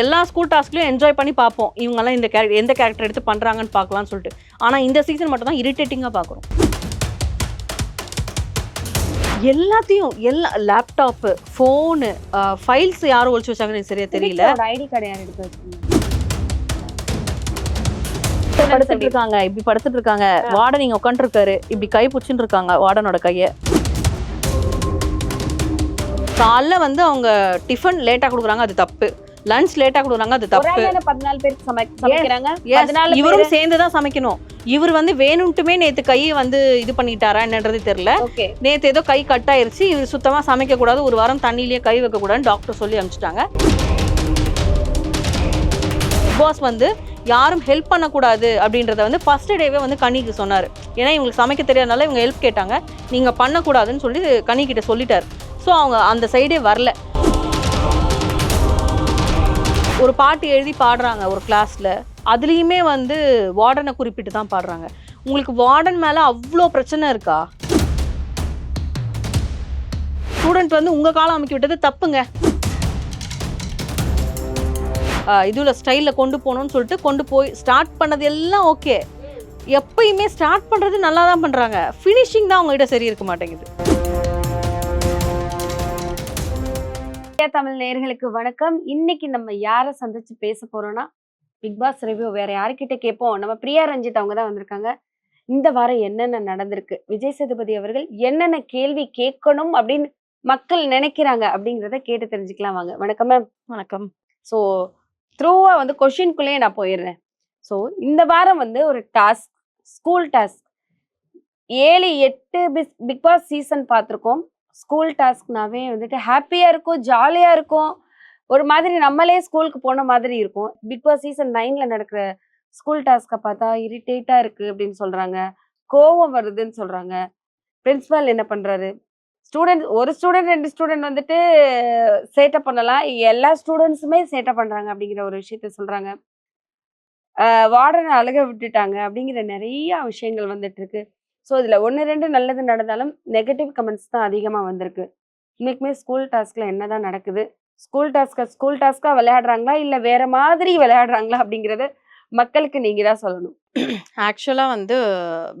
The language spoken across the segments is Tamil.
எல்லா ஸ்கூல் டாஸ்க்லையும் என்ஜாய் பண்ணி பார்ப்போம். இவங்கெல்லாம் இந்த கேரக்டர் எந்த கேரக்டர் எடுத்து பண்ணுறாங்கன்னு பார்க்கலாம்னு சொல்லிட்டு. ஆனால் இந்த சீசன் மட்டும் தான் இரிட்டேட்டிங்காக பார்க்குறோம் எல்லாத்தையும் எல்லா லேப்டாப்பு ஃபோனு ஃபைல்ஸ் யாரும் ஒழிச்சு வச்சாங்கன்னு சரியா தெரியல. ஐடி கார்டு யார் எடுத்து படுத்துட்டு இருக்காங்க இப்படி படுத்துட்டு இருக்காங்க. வார்டன் இங்க உட்காந்துருக்காரு இப்படி கை பிடிச்சிட்டு இருக்காங்க வார்டனோட கைய. காலைல வந்து அவங்க டிஃபன் லேட்டா கொடுக்குறாங்க அது தப்பு. லஞ்ச் லேட்டா கொடுக்குறாங்க அது தப்பு. பதினாலு பேருக்கு சமை- சமைக்கிறாங்க. பதினாலு இவரும் சேர்ந்து தான் சமைக்கணும். இவர் வந்து வேணும்ட்டுமே நேத்து கையை வந்து இது பண்ணிட்டாரா என்னன்றது தெரியல. நேத்து ஏதோ கை கட் ஆயிருச்சு இவர் சுத்தமா சமைக்க கூடாது ஒரு வாரம் தண்ணியிலேயே கை வைக்க கூடாதுன்னு டாக்டர் சொல்லி அனுப்பிச்சிட்டாங்க. பாஸ் வந்து யாரும் ஹெல்ப் பண்ணக்கூடாது அப்படின்றத வந்து ஃபர்ஸ்ட் டேவே வந்து கனிக்கு சொன்னார். ஏன்னா இவங்களுக்கு சமைக்க தெரியாதனால இவங்க ஹெல்ப் கேட்டாங்க. நீங்கள் பண்ணக்கூடாதுன்னு சொல்லி கனி கிட்ட சொல்லிட்டார். ஸோ அவங்க அந்த சைடே வரல. ஒரு பாட்டு எழுதி பாடுறாங்க ஒரு கிளாஸில் அதுலேயுமே வந்து வார்டனை குறிப்பிட்டு தான் பாடுறாங்க. உங்களுக்கு வார்டன் மேலே அவ்வளோ பிரச்சனை இருக்கா? ஸ்டூடெண்ட் வந்து உங்கள் காலம் அமைக்க விட்டது தப்புங்க. இதில் ஸ்டைலில் கொண்டு போகணும்னு சொல்லிட்டு கொண்டு போய் ஸ்டார்ட் பண்ணது எல்லாம் ஓகே எப்பயுமே ஸ்டார்ட் பண்ணுறது நல்லா தான் பண்ணுறாங்க ஃபினிஷிங் தான் அவங்ககிட்ட சரி இருக்க மாட்டேங்குது. இந்தியா தமிழ் நேயர்களுக்கு வணக்கம். இன்னைக்கு நம்ம யாரை சந்திச்சு பேச போறோம்னா பிக் பாஸ் ரிவ்யூ வேற யாருக்கிட்ட கேட்போம்? நம்ம பிரியா ரஞ்சித் அவங்க தான் வந்திருக்காங்க. இந்த வாரம் என்னென்ன நடந்திருக்கு? விஜய் சேதுபதி அவர்கள் என்னென்ன கேள்வி கேட்கணும் அப்படின்னு மக்கள் நினைக்கிறாங்க அப்படிங்கிறத கேட்டு தெரிஞ்சுக்கலாம் வாங்க. வணக்கம் மேம் வணக்கம். ஸோ த்ரூவா வந்து கொஷின்குள்ளேயே நான் போயிடுறேன். ஸோ இந்த வாரம் வந்து ஒரு டாஸ்க் ஸ்கூல் டாஸ்க் ஏழு எட்டு பிஸ் பிக் பாஸ் சீசன் பார்த்துருக்கோம். ஸ்கூல் டாஸ்க்னாவே வந்துட்டு ஹாப்பியாக இருக்கும் ஜாலியாக இருக்கும். ஒரு மாதிரி நம்மளே ஸ்கூலுக்கு போன மாதிரி இருக்கும். பிக் பாஸ் சீசன் நைனில் நடக்கிற ஸ்கூல் டாஸ்க்கை பார்த்தா இரிட்டேட்டாக இருக்குது அப்படின்னு சொல்கிறாங்க கோவம் வருதுன்னு சொல்கிறாங்க பிரின்சிபால் என்ன பண்ணுறாரு ஸ்டூடெண்ட் ஒரு ஸ்டூடெண்ட் ரெண்டு ஸ்டூடெண்ட் வந்துட்டு சேட்டை பண்ணலாம். எல்லா ஸ்டூடெண்ட்ஸுமே சேட்டை பண்ணுறாங்க அப்படிங்கிற ஒரு விஷயத்த சொல்கிறாங்க வார்டனை அழுக விட்டுட்டாங்க அப்படிங்கிற நிறையா விஷயங்கள் வந்துட்டு இருக்கு. ஸோ இதில் ஒன்று ரெண்டு நல்லது நடந்தாலும் நெகட்டிவ் கமெண்ட்ஸ் தான் அதிகமாக வந்திருக்கு. இன்னைக்குமே ஸ்கூல் டாஸ்கில் என்ன தான் நடக்குது? ஸ்கூல் டாஸ்க்கை ஸ்கூல் டாஸ்க்காக விளையாடுறாங்களா? இல்லை வேற மாதிரி விளையாடுறாங்களா? அப்படிங்கிறத மக்களுக்கு நீங்கள் தான் சொல்லணும். ஆக்சுவலாக வந்து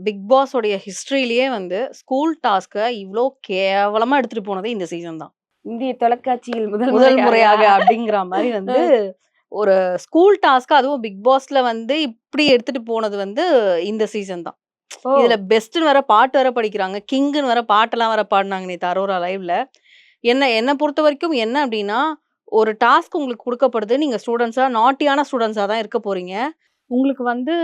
பிக் பாஸோடைய ஹிஸ்ட்ரியிலேயே வந்து ஸ்கூல் டாஸ்க்கை இவ்வளோ கேவலமாக எடுத்துகிட்டு போனது இந்த சீசன் தான். இந்திய தொலைக்காட்சியில் முதல் முதல் முறையாக. அப்படிங்கிற மாதிரி வந்து ஒரு ஸ்கூல் டாஸ்க் அதுவும் பிக் பாஸ்ல வந்து இப்படி எடுத்துட்டு போனது வந்து இந்த சீசன் தான். இதுல பெஸ்ட்னு வேற பாட்டு வேற படிக்கிறாங்க. கிங்குன்னு வேற பாட்டெல்லாம் வேற பாடினாங்க நேற்று அரோரா லைவ்ல. என்ன என்னை பொறுத்த வரைக்கும் என்ன அப்படின்னா ஒரு டாஸ்க் உங்களுக்கு கொடுக்கப்படுது. நீங்க ஸ்டூடெண்ட்ஸா நாட்டியான ஸ்டூடெண்ட்ஸா தான் இருக்க போறீங்க. உங்களுக்கு வந்து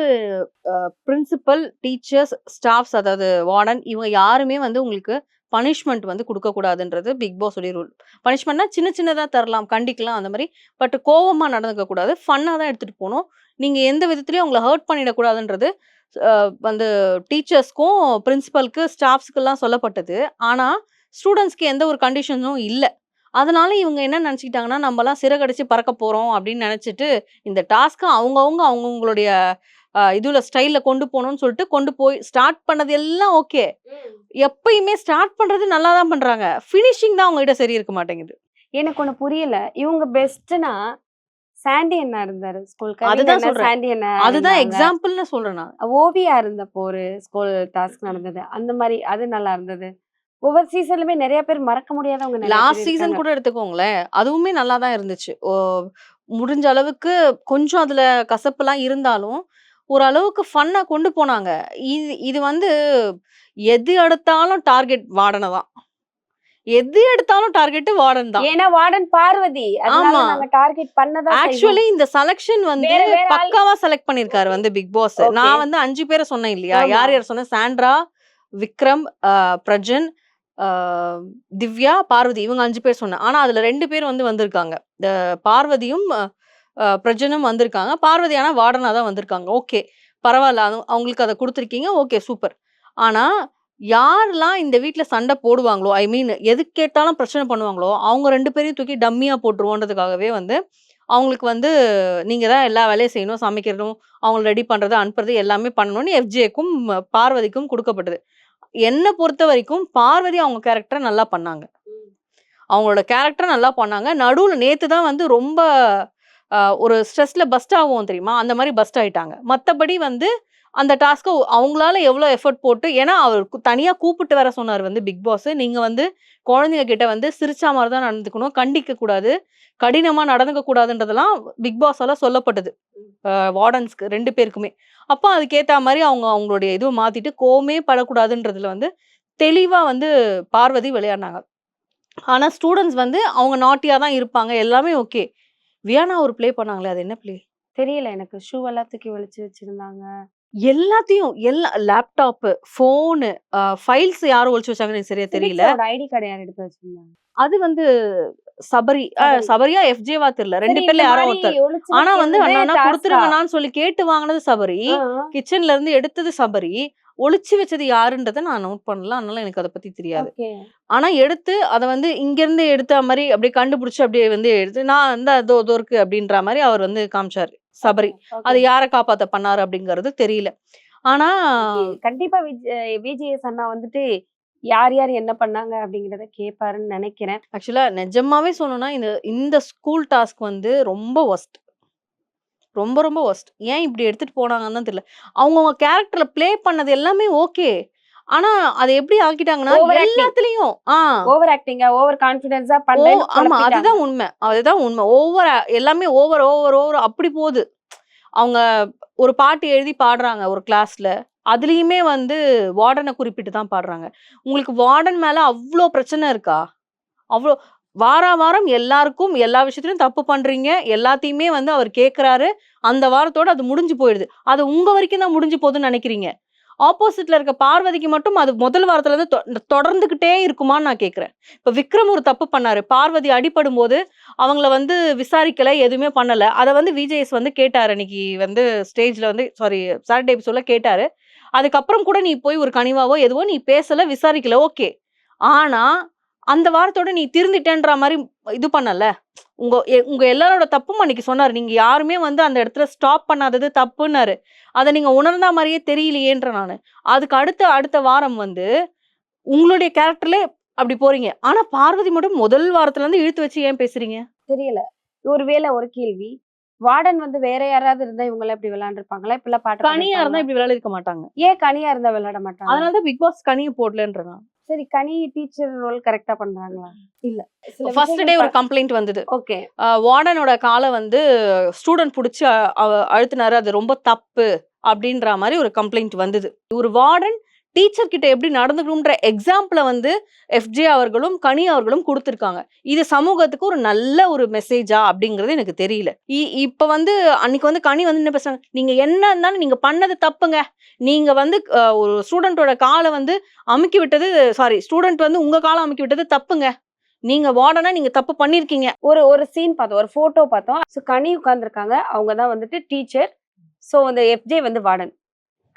பிரின்சிபல் டீச்சர்ஸ் ஸ்டாஃப்ஸ் அதாவது வார்டன் இவங்க யாருமே வந்து உங்களுக்கு பனிஷ்மெண்ட் வந்து கொடுக்கக்கூடாதுன்றது பிக் பாஸ் உடைய ரூல் பனிஷ்மெண்ட்னா சின்ன சின்னதாக தரலாம் கண்டிக்கலாம் அந்த மாதிரி. பட் கோவமாக நடந்துக்க கூடாது. ஃபன்னாக தான் எடுத்துகிட்டு போகணும் நீங்கள் எந்த விதத்துலையும் அவங்கள ஹர்ட் பண்ணிடக்கூடாதுன்றது வந்து டீச்சர்ஸ்க்கும் பிரின்ஸிபலுக்கு ஸ்டாஃப்ஸுக்கெல்லாம் சொல்லப்பட்டது. ஆனால் ஸ்டூடெண்ட்ஸ்க்கு எந்த ஒரு கண்டிஷன்ஸும் இல்லை. அதனால இவங்க என்ன நினச்சிக்கிட்டாங்கன்னா நம்மலாம் சிறகடிச்சு பறக்க போகிறோம் அப்படின்னு நினச்சிட்டு இந்த டாஸ்க்கை அவங்கவுங்க அவங்கவுங்களுடைய இதில் ஸ்டைலில் கொண்டு போகணும்னு சொல்லிட்டு கொண்டு போய் ஸ்டார்ட் பண்ணது எல்லாம் ஓகே எப்பயுமே ஸ்டார்ட் பண்ணுறது நல்லா தான் பண்ணுறாங்க ஃபினிஷிங் தான் அவங்ககிட்ட சரி இருக்க மாட்டேங்குது. எனக்கு ஒண்ணு புரியல. இவங்க பெஸ்ட்னா சாண்டி என்ன இருந்தாரு. ஸ்கூல் அதுதான் சொல்றேன். சாண்டி என்ன அதுதான். எக்ஸாம்பிள்னு சொல்கிறேன் நான். ஓவியா இருந்தப்போ ஒரு ஸ்கூல் டாஸ்க் நடந்தது. அந்த மாதிரி அது நல்லா இருந்தது. ஒவ்வொரு சீசன்லுமே நிறைய பேர் மறக்க முடியாதவங்க லாஸ்ட் சீசன். கூட எடுத்துக்கோங்களேன். அதுவுமே நல்லா தான் இருந்துச்சு. முடிஞ்ச அளவுக்கு கொஞ்சம் அதுல கசப்புலாம் இருந்தாலும் ஓரளவுக்கு ஃபன்னா கொண்டு போனாங்க. இது இது வந்து எது எடுத்தாலும் டார்கெட் வார்டனை தான். எது எடுத்தாலும் டார்கெட் வார்டன் தான். ஏன்னா வார்டன் பார்வதி. ஆமா. டார்கெட் பண்ணதா ஆக்சுவலி இந்த செலக்ஷன் வந்து பக்காவா செலக்ட் பண்ணிருக்காரு வந்து பிக் பாஸ். நான் வந்து அஞ்சு பேரை சொன்னேன் இல்லையா. யார் யார் சொன்னேன்? சாண்ட்ரா விக்ரம் ஆஹ், பிரஜன் ஆஹ், திவ்யா பார்வதி இவங்க அஞ்சு பேர் சொன்னேன். ஆனா அதுல ரெண்டு பேர் வந்து வந்திருக்காங்க. இந்த பார்வதியும் பிரஜனும் வந்திருக்காங்க. பார்வதி ஆனா வார்டனா தான் வந்திருக்காங்க. ஓகே. பரவாயில்ல அது- அவங்களுக்கு அதை கொடுத்துருக்கீங்க. Okay super. ஆனா யாரெல்லாம் இந்த வீட்ல சண்டை போடுவாங்களோ ஐ மீன் எது கேட்டாலும் பிரச்சனை பண்ணுவாங்களோ அவங்க ரெண்டு பேரையும் தூக்கி டம்மியா போட்டுருவோன்றதுக்காகவே வந்து அவங்களுக்கு வந்து நீங்க தான் எல்லா வேலையும் செய்யணும் சமைக்கிறதும் அவங்கள ரெடி பண்றது அனுப்புறது எல்லாமே பண்ணணும்னு எஃப்ஜேக்கும் பார்வதிக்கும் கொடுக்கப்பட்டது. என்னை பொறுத்த வரைக்கும் பார்வதி அவங்க கேரக்டரை நல்லா பண்ணாங்க. அவங்களோட கேரக்டர் நல்லா பண்ணாங்க. நடுவில் நேத்து தான் வந்து ரொம்ப ஒரு ஸ்ட்ரெஸ்ல பஸ்ட் ஆகும் தெரியுமா? அந்த மாதிரி பஸ்ட் ஆயிட்டாங்க. மற்றபடி வந்து அந்த டாஸ்க்கை அவங்களால எவ்வளோ எஃபர்ட் போட்டு ஏன்னா அவர் தனியாக கூப்பிட்டு வர சொன்னார் வந்து பிக் பாஸ் நீங்கள் வந்து குழந்தைங்க கிட்ட வந்து சிரிச்சா மாதிரி தான் நடந்துக்கணும் கண்டிக்க கூடாது கடினமாக நடந்துக்க கூடாதுன்றதெல்லாம் பிக் பாஸால சொல்லப்பட்டது. வார்டன்ஸ்க்கு ரெண்டு பேருக்குமே. அப்போ அதுக்கேற்ற மாதிரி அவங்க அவங்களுடைய இதுவை மாற்றிட்டு கோமே படக்கூடாதுன்றதுல வந்து தெளிவாக வந்து பார்வதி விளையாடினாங்க. ஆனால் ஸ்டூடெண்ட்ஸ் வந்து அவங்க நாட்டியாக தான் இருப்பாங்க எல்லாமே ஓகே வியானா ஒரு ப்ளே பண்ணாங்களே அது என்ன ப்ளே தெரியல. எனக்கு ஷூ எல்லாம் தூக்கி ஒளிச்சு வச்சிருந்தாங்க. எல்லாத்தையும் எல்லா லேப்டாப்பு ஃபோனு ஃபைல்ஸ் யாரும் ஒழிச்சு வச்சாங்கன்னு எனக்கு சரியா தெரியல. ஐடி கார்டு யார் எடுத்து வச்சிருந்தாங்க? அது வந்து சபரி. சபரியா எஃப்ஜேவா தெரியல. ரெண்டு பேர்ல யாரோ ஒருத்தர். ஆனா வந்து அண்ணா? கொடுத்துருங்கண்ணான்னு சொல்லி கேட்டு வாங்கினது சபரி. கிச்சன்ல இருந்து எடுத்தது சபரி. ஒளிச்சு வச்சது யாருன்றதை நான் நோட் பண்ணல. அதனால எனக்கு அதை பத்தி தெரியாது. ஆனா எடுத்து அதை வந்து இங்க இருந்து எடுத்த மாதிரி அப்படியே கண்டுபிடிச்சு அப்படியே வந்து எடுத்து நான் இந்த அதோ அதோ இருக்கு அப்படின்ற மாதிரி அவர் வந்து காமிச்சாரு. சபரி. அது யாரை காப்பாத்த பண்ணாரு அப்படிங்கறது தெரியல. ஆனா. கண்டிப்பா விஜிஎஸ் அண்ணா வந்துட்டு யார் யார் என்ன பண்ணாங்க அப்படிங்கறத கேட்பாருன்னு நினைக்கிறேன். ஆக்சுவலா நிஜமாவே சொல்லணும்னா இந்த இந்த ஸ்கூல் டாஸ்க் வந்து ரொம்ப ஒஸ்ட் ரொம்ப ரொம்ப ஒஸ்ட் ஏன் இப்படி எடுத்துட்டு போனாங்கன்னு தெரியல. அவங்கவுங்க கேரக்டர்ல ப்ளே பண்ணது எல்லாமே ஓகே ஆனா அதை எப்படி ஆக்கிட்டாங்கன்னா. எல்லாத்துலயும் ஓவர் ஆக்டிங்கா ஓவர் கான்பிடன்ஸா ஓ பண்றேன்னு ஆமா. அதுதான் உண்மை. அதுதான் உண்மை. ஓவர் எல்லாமே ஓவர் ஓவர் ஓவர் அப்படி போகுது. அவங்க ஒரு பாட்டு எழுதி பாடுறாங்க ஒரு கிளாஸ்ல அதுலயுமே வந்து வார்டனை குறிப்பிட்டு தான் பாடுறாங்க. உங்களுக்கு வார்டன் மேல அவ்வளோ பிரச்சனை இருக்கா? அவ்வளோ வாரம் வாரம் எல்லாருக்கும் எல்லா விஷயத்துலையும் தப்பு பண்ணுறீங்க எல்லாத்தையுமே வந்து அவர் கேட்குறாரு அந்த வாரத்தோடு அது முடிஞ்சு போயிடுது. அது உங்கள் வரைக்கும் தான் முடிஞ்சு போகுதுன்னு நினைக்கிறீங்க. ஆப்போசிட்ல இருக்க பார்வதிக்கு மட்டும் அது முதல் வாரத்துல இருந்து தொ- தொடர்ந்துகிட்டே இருக்குமான்னு நான் கேட்குறேன் இப்போ விக்ரம் ஒரு தப்பு பண்ணாரு. பார்வதி அடிபடும் போது அவங்கள வந்து விசாரிக்கல எதுவுமே பண்ணல. அதை வந்து விஜேஎஸ் வந்து கேட்டாரு. அன்னைக்கு வந்து ஸ்டேஜ்ல வந்து சாரி சாட்டர்டே எபிசோட்ல கேட்டாரு. அதுக்கப்புறம் கூட நீ போய் ஒரு கனிவாவோ எதுவோ நீ பேசல விசாரிக்கல. ஓகே ஆனா அந்த வாரத்தோட நீ திருந்திட்டேன்ற மாதிரி இது பண்ணல. உங்க உங்க எல்லாரோட தப்பும் அன்னைக்கு சொன்னாரு. நீங்க யாருமே வந்து அந்த இடத்துல ஸ்டாப் பண்ணாதது தப்புன்னாரு. அதை நீங்க உணர்ந்தா மாதிரியே தெரியலையேன்ற நானு. அதுக்கு அடுத்த அடுத்த வாரம் வந்து உங்களுடைய கேரக்டர்ல அப்படி போறீங்க. ஆனா பார்வதி மட்டும் முதல் வாரத்துல இருந்து இழுத்து வச்சு ஏன் பேசுறீங்க? தெரியல. ஒருவேளை ஒரு கேள்வி. வார்டன் வந்து வேற யாராவது இருந்தா இவங்க இப்படி விளையாண்டுருப்பாங்களா? இப்ப எல்லாம் பாட்டு கனியா இருந்தா? இப்படி விளையாட இருக்க மாட்டாங்க. ஏன் கனியா இருந்தா விளையாட மாட்டாங்க? அதனாலதான் பிக் பாஸ் கனியை போடலன்ற நான். சரி கனி டீச்சர் ரோல் கரெக்டா பண்றாங்களா? இல்ல. ஃபர்ஸ்ட் டே ஒரு கம்ப்ளைண்ட் வந்தது. ஓகே. வார்டனோட காலை வந்து ஸ்டூடெண்ட் பிடிச்சி அழுத்தினாரு. அது ரொம்ப தப்பு அப்படின்ற மாதிரி ஒரு கம்ப்ளைண்ட் வந்தது. ஒரு வார்டன் டீச்சர் கிட்ட எப்படி நடந்துக்கணும்ன்ற எக்ஸாம்பிளை வந்து எஃப்ஜே அவர்களும் கனி அவர்களும் கொடுத்துருக்காங்க. இது சமூகத்துக்கு ஒரு நல்ல ஒரு மெசேஜா அப்படிங்கிறது எனக்கு தெரியல. இ- வந்து அன்னைக்கு வந்து கனி வந்து என்ன பேசுறாங்க? நீங்க என்ன இருந்தாலும் நீங்க பண்ணது தப்புங்க. நீங்க வந்து ஒரு ஸ்டூடெண்ட்டோட காலை வந்து அமுக்கி விட்டது சாரி ஸ்டூடெண்ட் வந்து உங்க காலை அமுக்கி விட்டது தப்புங்க. நீங்க வார்டனா நீங்க தப்பு பண்ணிருக்கீங்க. ஒரு ஒரு சீன் பார்த்தோம் ஒரு போட்டோ பார்த்தோம். ஸோ கனி உட்கார்ந்துருக்காங்க. அவங்க தான் வந்துட்டு டீச்சர். ஸோ அந்த எஃப்ஜே வந்து வார்டன்.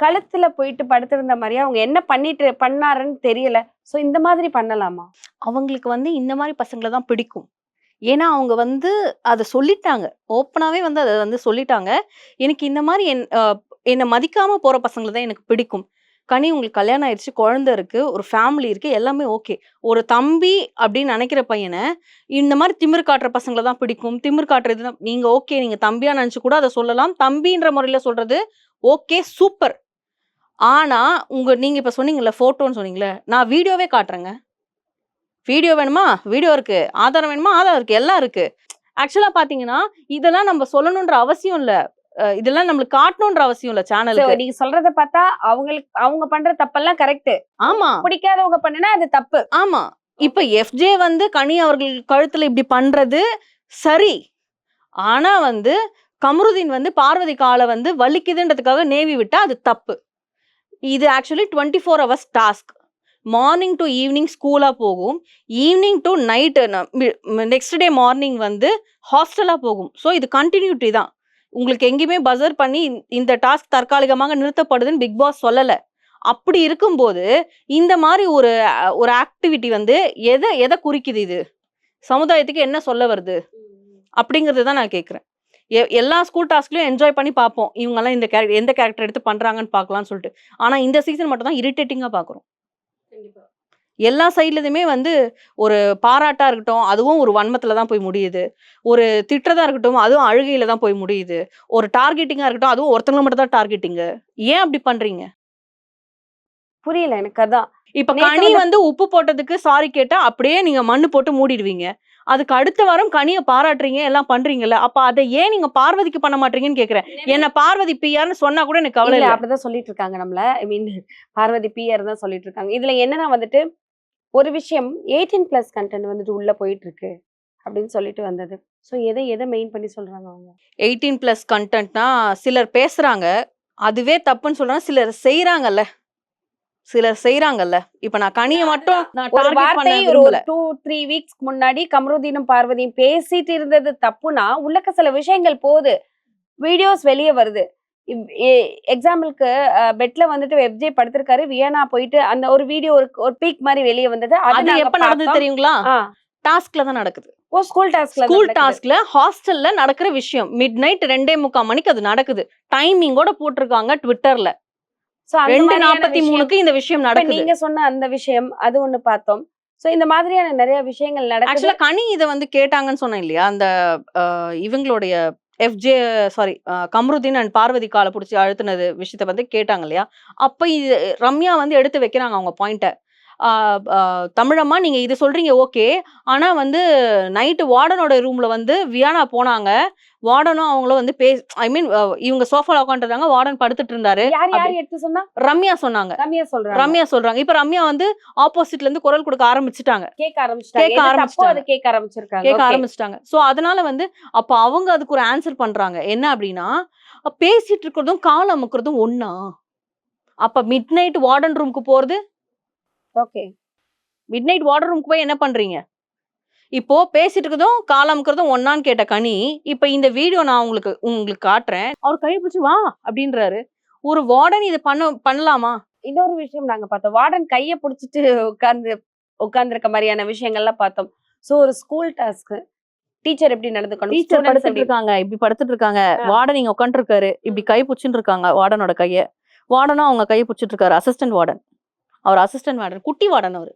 கழுத்துல போயிட்டு படுத்திருந்த மாதிரியே அவங்க என்ன பண்ணிட்டு பண்ணாருன்னு தெரியல. ஸோ இந்த மாதிரி பண்ணலாமா? அவங்களுக்கு வந்து இந்த மாதிரி பசங்களை தான் பிடிக்கும். ஏன்னா அவங்க வந்து அதை சொல்லிட்டாங்க. ஓப்பனாகவே வந்து அதை வந்து சொல்லிட்டாங்க. எனக்கு இந்த மாதிரி என் என்னை மதிக்காம போற பசங்களை தான் எனக்கு பிடிக்கும். கனி உங்களுக்கு கல்யாணம் ஆயிடுச்சு குழந்தை இருக்கு ஒரு ஃபேமிலி இருக்கு எல்லாமே ஓகே ஒரு தம்பி அப்படின்னு நினைக்கிற பையனை இந்த மாதிரி திமிர் காட்டுற பசங்களை தான் பிடிக்கும். திமிர் காட்டுறது தான் நீங்க ஓகே நீங்க தம்பியா நினைச்சு கூட அதை சொல்லலாம். தம்பின்ற முறையில சொல்றது ஓகே சூப்பர் ஆனா உங்க நீங்க இப்ப சொன்னீங்கல்ல போட்டோன்னு சொன்னீங்களே நான் வீடியோவே காட்டுறேங்க. வீடியோ வேணுமா? வீடியோ இருக்கு. ஆதாரம் வேணுமா? ஆதாரம் இருக்கு. எல்லாம் இருக்கு. ஆக்சுவலா பாத்தீங்கன்னா இதெல்லாம் நம்ம சொல்லணும்ன்ற அவசியம் இல்ல. இதெல்லாம் நம்மளுக்கு காட்டணும்ன்ற அவசியம் இல்ல சேனலுக்கு நீங்க சொல்றத பார்த்தா அவங்களுக்கு அவங்க பண்ற தப்பெல்லாம் கரெக்ட் ஆமா. பிடிக்காதவங்க பண்ணுனா அது தப்பு. ஆமா. இப்ப எஃப்ஜே வந்து கனி அவர்கள் கழுத்துல இப்படி பண்றது சரி. ஆனா வந்து கமருதீன் வந்து பார்வதி காலை வந்து வலிக்குதுன்றதுக்காக நேவி விட்டா அது தப்பு. இது actually twenty four hours task morning to evening ஸ்கூலாக போகும். Evening to night next day morning வந்து ஹாஸ்டலாக போகும். ஸோ இது கண்டினியூட்டி தான். உங்களுக்கு எங்கேயுமே பஜர் பண்ணி இந்த- டாஸ்க் தற்காலிகமாக நிறுத்தப்படுதுன்னு பிக் பாஸ் சொல்லலை. அப்படி இருக்கும்போது இந்த மாதிரி ஒரு ஒரு ஆக்டிவிட்டி வந்து எதை எதை குறிக்குது இது? சமுதாயத்துக்கு என்ன சொல்ல வருது? அப்படிங்கிறது தான் நான் கேட்குறேன் எல்லா ஸ்கூல் டாஸ்க்லையும் என்ஜாய் பண்ணி பார்ப்போம். இவங்கெல்லாம் இந்த கேரக்டர் எந்த கேரக்டர் எடுத்து பண்ணுறாங்கன்னு பார்க்கலாம்னு சொல்லிட்டு. ஆனால் இந்த சீசன் மட்டும் தான் இரிட்டேட்டிங்காக பார்க்குறோம். எல்லா சைட்லயுமே வந்து ஒரு பாராட்டா இருக்கட்டும் அதுவும் ஒரு வன்மத்துல தான் போய் முடியுது. ஒரு திட்டுறதா இருக்கட்டும் அதுவும் அழுகையில தான் போய் முடியுது. ஒரு டார்கெட்டிங்கா இருக்கட்டும் அதுவும் ஒருத்தவங்க மட்டும் தான் டார்கெட்டிங் ஏன் அப்படி பண்றீங்க? புரியல எனக்கு அதான். இப்ப கனி வந்து உப்பு போட்டதுக்கு சாரி கேட்டா அப்படியே நீங்க மண்ணு போட்டு மூடிடுவீங்க. அதுக்கு அடுத்த வாரம் கனிய பாராட்டுறீங்க எல்லாம் பண்றீங்கல்ல அப்ப அதை ஏன் நீங்க பார்வதிக்கு பண்ண மாட்டீங்கன்னு கேக்குறேன். என்ன பார்வதி பியார்னு சொன்னா கூட எனக்கு கவலை இல்ல அப்படிதான் சொல்லிட்டு இருக்காங்க நம்மள. ஐ மீன் பார்வதி பிஆர் தான் சொல்லிட்டு இருக்காங்க. இதுல என்னன்னா வந்துட்டு ஒரு விஷயம் எயிட்டீன் பிளஸ் கண்டென்ட் வந்துட்டு உள்ள போயிட்டு இருக்கு அப்படின்னு சொல்லிட்டு வந்தது. சோ எதை எதை மெயின் பண்ணி சொல்றாங்க அவங்க? எயிட்டீன் பிளஸ் கண்டென்ட்னா சிலர் பேசுறாங்க. அதுவே தப்புன்னு சொல்றாங்க சிலர் செய்யறாங்கல்ல சிலர் செய்யறாங்கல்ல இப்ப நான் கனிய மட்டும் நான் ஒரு வார்த்தை ஒரு. டூ த்ரீ வீக்ஸ் முன்னாடி கமருதீனும் பார்வதியும் பேசிட்டு இருந்தது தப்புனா உள்ளக்க சில விஷயங்கள் போகுது. வீடியோஸ் வெளியே வருது. எக்ஸாம்பிளுக்கு பெட்ல வந்துட்டு வெப்ஜே படுத்திருக்காரு. வியனா போயிட்டு அந்த ஒரு வீடியோ ஒரு ஒரு பீக் மாதிரி வெளியே வந்தது. அது எப்ப நடந்தது. தெரியுங்களா. டாஸ்க்ல தான் நடக்குது. ஓ ஸ்கூல் டாஸ்க்ல ஸ்கூல் டாஸ்க்ல ஹாஸ்டல்ல நடக்கிற விஷயம். மிட் நைட் ரெண்டே முக்கால் மணிக்கு அது நடக்குது. டைமிங்கோட போட்டிருக்காங்க ட்விட்டர்ல ரெண்டு நாற்பத்தி மூணுக்கு இந்த விஷயம் நடக்குது. நீங்க சொன்ன அந்த விஷயம் அது ஒண்ணு பார்த்தோம். சோ இந்த மாதிரியான நிறைய விஷயங்கள் நடக்குது. ஆக்சுவலா கனி இதை வந்து கேட்டாங்கன்னு சொன்னேன் இல்லையா? அந்த இவங்களுடைய FJ sorry Kamrudeen and Parvathi காலை பிடிச்சி அழுத்தினது விஷயத்த வந்து கேட்டாங்க இல்லையா? அப்ப இது ரம்யா வந்து எடுத்து வைக்கிறாங்க அவங்க பாயிண்ட்டை தமிழம்மா நீங்க இது சொல்றீங்க ஓகே. ஆனா வந்து நைட்டு வார்டனோட ரூம்ல வந்து வியானா போனாங்க. வார்டனும் அவங்களும் வந்து பே ஐ மீன் இவங்க சோஃபால உட்காந்துருந்தாங்க வார்டன் படுத்துட்டு இருந்தாரு. ரம்யா சொன்னாங்க. ரம்யா சொல்றாங்க. ரம்யா சொல்றாங்க. இப்ப ரம்யா வந்து ஆப்போசிட்ல இருந்து குரல் கொடுக்க ஆரம்பிச்சுட்டாங்க. கேட்க ஆரம்பிச்சிட்டாங்க. கேட்க ஆரம்பிச்சிட்டாங்க. கேட்க ஆரம்பிச்சிருக்காங்க? கேட்க. ஆரம்பிச்சிட்டாங்க. சோ அதனால வந்து அப்ப அவங்க அதுக்கு ஒரு ஆன்சர் பண்றாங்க. என்ன அப்படின்னா பேசிட்டு இருக்கிறதும் கால் அமுக்குறதும் ஒண்ணா. அப்ப மிட் நைட் வார்டன் ரூமுக்கு போறது ஓகே மிட் நைட் வார்டன் ரூமுக்கு போய் என்ன பண்றீங்க? இப்போ பேசிட்டு இருக்கிறதும் கால் அமுக்குறதும் ஒண்ணான்னு கேட்ட கனி இப்ப இந்த வீடியோ நான் உங்களுக்கு உங்களுக்கு காட்டுறேன். அவர் கை பிடிச்சி வா அப்படின்றாரு. ஒரு வார்டன் இது பண்ண பண்ணலாமா? இன்னொரு விஷயம் நாங்க பார்த்தோம். வார்டன் கைய புடிச்சிட்டு உட்கார்ந்து உட்கார்ந்திருக்க மாதிரியான விஷயங்கள்லாம் பார்த்தோம். சோ ஒரு ஸ்கூல் டாஸ்க் டீச்சர் எப்படி நடந்துக்கணும்? டீச்சர் படுத்துட்டு இருக்காங்க இப்படி படுத்துட்டு இருக்காங்க. வார்டன் இங்க உட்காந்துருக்காரு இப்படி கை புடிச்சுட்டு இருக்காங்க வார்டனோட கைய. வார்டனும் அவங்க கையை புடிச்சிட்டு இருக்காரு அசிஸ்டன்ட் வார்டன். அவர் அசிஸ்டன்ட் வார்டன் குட்டி வார்டன் அவர்.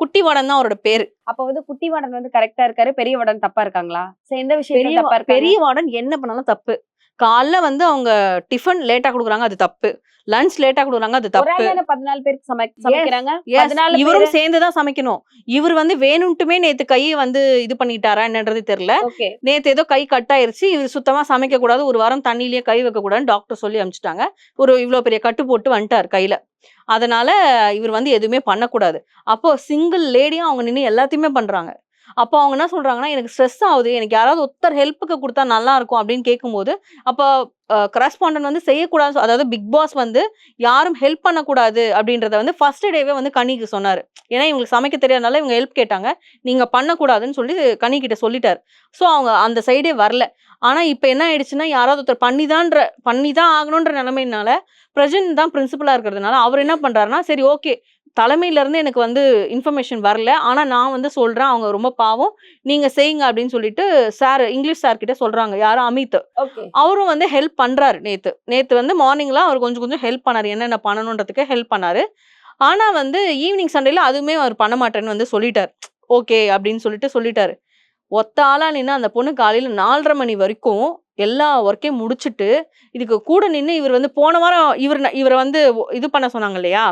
குட்டி வார்டன் தான் அவரோட பேரு. அப்ப வந்து குட்டி வார்டன் வந்து கரெக்டா இருக்காரு பெரிய வார்டன் தப்பா இருக்காங்களா? எந்த பெரிய விஷயம் இருக்காங்க. பெரிய வார்டன் என்ன பண்ணாலும் தப்பு. காலைல வந்து அவங்க டிஃபன் லேட்டா கொடுக்குறாங்க அது தப்பு. லஞ்ச் லேட்டா கொடுக்குறாங்க அது தப்பு. பதினாலு பேருக்கு சமை சமைக்கிறாங்க. இவரும் பேரு சேர்ந்து தான் சமைக்கணும். இவர் வந்து வேணும்ட்டுமே நேத்து கையை வந்து இது பண்ணிட்டாரா என்னன்றது தெரியல. நேத்து ஏதோ கை கட் ஆயிருச்சு. இவர் சுத்தமா சமைக்க கூடாது ஒரு வாரம் தண்ணியிலேயே கை வைக்க கூடாதுன்னு டாக்டர் சொல்லி அனுப்பிச்சிட்டாங்க ஒரு இவ்வளவு பெரிய கட்டு போட்டு வந்துட்டார் கையில. அதனால இவர் வந்து எதுவுமே பண்ணக்கூடாது. அப்போ சிங்கிள் லேடியும் அவங்க நின்று எல்லாத்தையுமே பண்றாங்க. அப்போ அவங்க என்ன சொல்றாங்கன்னா எனக்கு ஸ்ட்ரெஸ் ஆகுது. எனக்கு யாராவது ஒருத்தர் ஹெல்ப்புக்கு கொடுத்தா நல்லா இருக்கும் அப்படின்னு கேட்கும்போது அப்போ கரஸ்பாண்டன்ட் வந்து செய்யக்கூடாது அதாவது பிக் பாஸ் வந்து யாரும் ஹெல்ப் பண்ணக்கூடாது அப்படின்றத வந்து ஃபர்ஸ்ட் டேவே வந்து கனிக்கு சொன்னார். ஏன்னா இவங்களுக்கு சமைக்க தெரியாதனால இவங்க ஹெல்ப் கேட்டாங்க. நீங்க பண்ணக்கூடாதுன்னு சொல்லி கனி கிட்ட சொல்லிட்டார். ஸோ அவங்க அந்த சைடே வரல. ஆனா இப்ப என்ன ஆயிடுச்சுன்னா யாராவது ஒருத்தர் பண்ணிதான்ற பண்ணிதான் ஆகணுன்ற நிலைமையினால பிரஜன் தான் பிரின்சிபலா இருக்கிறதுனால அவர் என்ன பண்றாருன்னா சரி ஓகே தலைமையில இருந்து எனக்கு வந்து இன்ஃபர்மேஷன் வரல. ஆனா நான் வந்து சொல்றேன் அவங்க ரொம்ப பாவம். நீங்க செய்யுங்க அப்படின்னு சொல்லிட்டு சார் இங்கிலீஷ் சார் கிட்ட சொல்றாங்க யாரும் அமித். அவரும் வந்து ஹெல்ப் பண்றாரு நேத்து. நேத்து வந்து மார்னிங்ல அவர் கொஞ்சம் கொஞ்சம் ஹெல்ப் பண்ணாரு. என்னென்ன பண்ணணுன்றதுக்கு ஹெல்ப் பண்ணாரு. ஆனா வந்து ஈவினிங் சண்டேல அதுவுமே அவர் பண்ண மாட்டேன்னு வந்து சொல்லிட்டார். ஓகே அப்படின்னு சொல்லிட்டு சொல்லிட்டாரு. ஒத்த ஆளாக நின்று அந்த பொண்ணு காலையில் நாலரை மணி வரைக்கும் எல்லா ஒர்க்கையும் முடிச்சுட்டு இதுக்கு கூட நின்று இவர் வந்து போன வாரம் இவர் இவரை வந்து இது பண்ண சொன்னாங்க இல்லையா?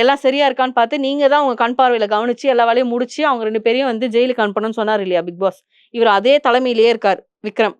எல்லாம் சரியா இருக்கான்னு பார்த்து நீங்க தான் உங்க கண் பார்வையில் கவனிச்சு எல்லா வேலையும் முடிச்சு அவங்க ரெண்டு பேரையும் வந்து ஜெயிலுக்கு அனுப்பணும்னு சொன்னார் இல்லையா பிக் பாஸ்? இவர் அதே தலைமையிலேயே இருக்கார் விக்ரம்.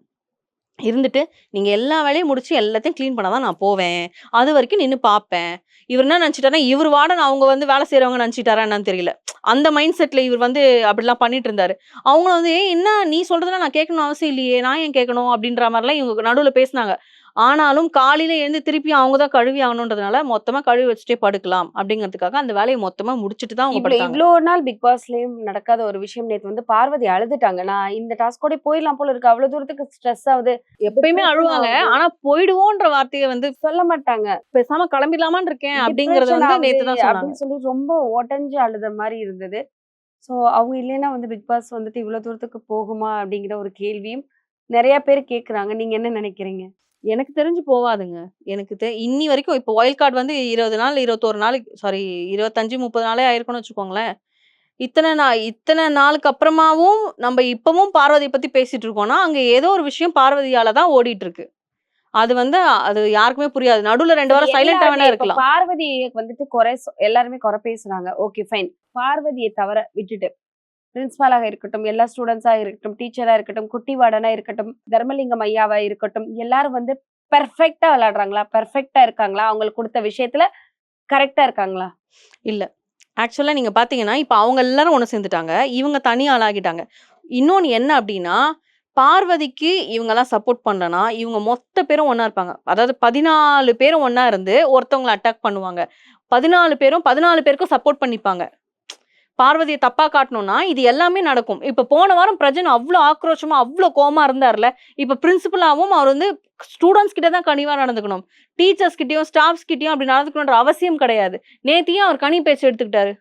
இருந்துட்டு நீங்கள் எல்லா வேலையும் முடிச்சு எல்லாத்தையும் க்ளீன் பண்ணாதான் நான் போவேன். அது வரைக்கும் நின்று பார்ப்பேன் இவர் என்ன நினச்சிட்டாருன்னா இவர் வார்டன் அவங்க வந்து வேலை செய்கிறவங்க நினைச்சிட்டாரா என்னன்னு தெரியல. அந்த மைண்ட் செட்டில் இவர் வந்து அப்படிலாம் பண்ணிட்டு இருந்தாரு. அவங்களும் வந்து ஏன் என்ன நீ சொல்றதெல்லாம் நான் கேட்கணும் அவசியம் இல்லையே. நான் ஏன் கேட்கணும்? அப்படின்ற மாதிரிலாம் இவங்க நடுவில் பேசினாங்க. ஆனாலும் காலையில எழுந்து திருப்பி அவங்க தான் கழுவி ஆகணுன்றதுனால மொத்தமா கழுவி வச்சுட்டே படுக்கலாம் அப்படிங்கிறதுக்காக அந்த வேலையை மொத்தமா முடிச்சிட்டு தான் அவங்க இவ்வளவு நாள் பிக் பாஸ்லயும் நடக்காத ஒரு விஷயம் நேத்து வந்து பார்வதி அழுதுட்டாங்க. நான் இந்த டாஸ்கோட போயிடலாம் போல இருக்கு. அவ்வளவு தூரத்துக்கு ஸ்ட்ரெஸ் ஆகுது. எப்பயுமே அழுவாங்க. ஆகுது. ஆனா போயிடுவோன்ற வார்த்தையை வந்து சொல்ல மாட்டாங்க. பேசாம கிளம்பிடலாமான்னு இருக்கேன் அப்படிங்கறது வந்து நேத்து தான் அப்படின்னு சொல்லி ரொம்ப உடஞ்சு அழுத மாதிரி இருந்தது. சோ அவங்க இல்லைன்னா வந்து பிக் பாஸ் வந்துட்டு இவ்வளவு தூரத்துக்கு போகுமா அப்படிங்கிற ஒரு கேள்வியும் நிறைய பேர் கேக்குறாங்க. நீங்க என்ன நினைக்கிறீங்க? எனக்கு தெரிஞ்சு போவாதுங்க. எனக்கு தெ இன்னி வரைக்கும் இப்போ வைல்ட் கார்ட் வந்து 20 நாள், 21 நாளைக்கு சாரி 25, 30 நாளே ஆயிருக்கும்னு வச்சுக்கோங்களேன். இத்தன நா இத்தன நாளுக்கு அப்புறமாவும் நம்ப இப்பவும் பார்வதிய பத்தி பேசிட்டு இருக்கோம்னா, அங்க ஏதோ ஒரு விஷயம் பார்வதியால தான் ஓடிட்டு இருக்கு. அது வந்து அது யாருக்குமே புரியாது. நடுவுல 2 வாரம் சைலன்ட்டா வேணா எல்லாருமே இப்ப இருக்கலாம். பார்வதிய வந்துட்டு குறை சொ எல்லாருமே குறை பேசுறாங்க. Okay fine. பார்வதிய தவிர விட்டுட்டு, பிரின்ஸ்பாலாக இருக்கட்டும், எல்லா ஸ்டூடெண்ட்ஸாக இருக்கட்டும், டீச்சராக இருக்கட்டும், குட்டி வார்டனாக இருக்கட்டும், தர்மலிங்கம் ஐயாவாக இருக்கட்டும், எல்லாரும் வந்து பெர்ஃபெக்டாக விளையாடுறாங்களா? பெர்ஃபெக்டாக இருக்காங்களா? அவங்களுக்கு கொடுத்த விஷயத்துல கரெக்டாக இருக்காங்களா? இல்லை ஆக்சுவலாக நீங்கள் பார்த்தீங்கன்னா, இப்போ அவங்க எல்லாரும் ஒன்று சேர்ந்துட்டாங்க. இவங்க தனி ஆளாகிட்டாங்க. இன்னொன்று என்ன அப்படின்னா பார்வதிக்கு இவங்கெல்லாம் சப்போர்ட் பண்ணலனா, இவங்க மொத்த பேரும் ஒன்றா இருப்பாங்க. அதாவது 14 பேரும் ஒன்றா இருந்து ஒருத்தவங்கள அட்டாக் பண்ணுவாங்க. 14 பேரும் 14 பேருக்கும் சப்போர்ட் பண்ணிப்பாங்க. பார்வதியை தப்பா காட்டணும்னா, இது எல்லாமே நடக்கும். இப்ப போன வாரம் பிரஜன் அவ்வளோ ஆக்ரோஷமா, அவ்வளோ கோமா இருந்தார்ல. இப்ப பிரின்சிபலாவும் அவர் வந்து ஸ்டூடண்ட்ஸ் கிட்ட தான் கனிவா நடந்துக்கணும். டீச்சர்ஸ் கிட்டயும், ஸ்டாஃப்ஸ் கிட்டயும் அப்படி நடந்துக்கணுன்ற அவசியம் கிடையாது. நேத்தையும் அவர் கனி பேச்சு எடுத்துக்கிட்டாரு?